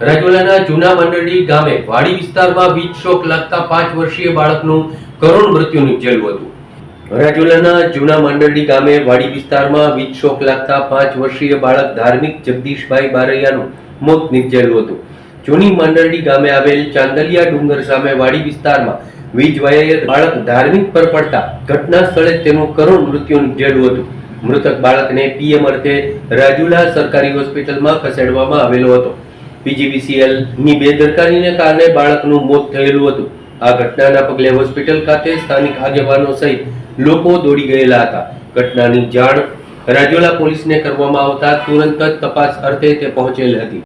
રાજુલાના જૂના મંડળી ગામે વાડી વિસ્તારમાં વીજ શોક લાગતા પાંચ વર્ષીય બાળકનું કરુણ મૃત્યુ નિપજેલું હતું રાજુલાના જૂના મંડળી ગામે વાડી વિસ્તારમાં વીજ શોક લાગતા પાંચ વર્ષીય બાળક ધાર્મિક જગદીશભાઈ બારૈયાનું મોત નિપજેલું હતું. જૂની મંડળી ગામે આવેલ ચાંદલિયા ડુંગર સામે વાડી વિસ્તારમાં વીજ વાયર બાળક ધાર્મિક પર પડતા ઘટના સ્થળે તેનું કરુણ મૃત્યુ નિપજેલું હતું. મૃતક બાળકને પીએમ અર્થે રાજુલા સરકારી હોસ્પિટલમાં ખસેડવામાં આવેલો હતો. પીજીવીસીએલની બેદરકારીને કારણે બાળકનું મોત થયેલું હતું. આ ઘટનાના પગલે હોસ્પિટલ ખાતે સ્થાનિક આગેવાનો સહિત લોકો દોડી ગયેલા હતા. ઘટનાની જાણ રાજુલા પોલીસને કરવામાં આવતા તુરંત જ તપાસ અર્થે તે પહોંચેલ હતી.